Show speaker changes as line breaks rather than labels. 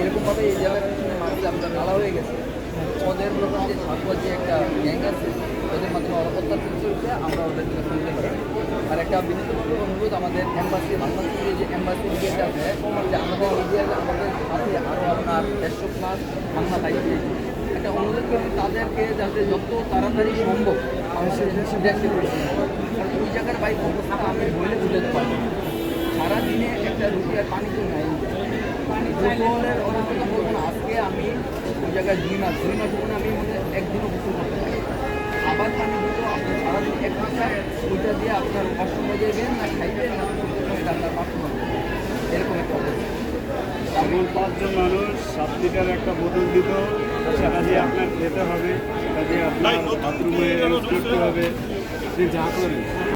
এরকমভাবে এই পিছনে মানুষ নালা হয়ে গেছে ওদের মতন যে ছাত্র যে একটা গ্যাং আছে ওদের মাধ্যমে অত্যাচার চলছে আমরা ওদের থেকে আর একটা বিনোদনমূলক অনুরোধ আমাদের এম্বাসি বাংলাদেশের যে এম্বাসি আছে। যে আমাদের ইন্ডিয়ার আমাদের সাথে আপনার দেড়শো প্লাস বাংলা ভাই একটা অনুরোধ করি তাদেরকে যাতে যত তাড়াতাড়ি সম্ভব আমাদের দেশে রয়েছে কারণ ওই জায়গার বাইক থাকা আমি বলে বুঝতে পারি না। সারাদিনে একটা রুটি আর পানি তো নাই। গোসলের অবস্থা বলব না, আজকে আমি ওই জায়গায় দুই মাস দুই মাস ধরে আমি মনে একদিনও করতে পারি। আবার পানি দিত আপনি সারাদিন এক ঘণ্টা ওইটা দিয়ে আপনার ওয়াশরুমে যাবেন না খাইবেন না আপনার বাথরুম এরকম একটা অবস্থা।
পাঁচজন মানুষ লিটার একটা বোতল দিত, সেটা দিয়ে আপনার খেতে হবে, সেটা দিয়ে আপনার বাথরুমে করতে হবে। যা করেন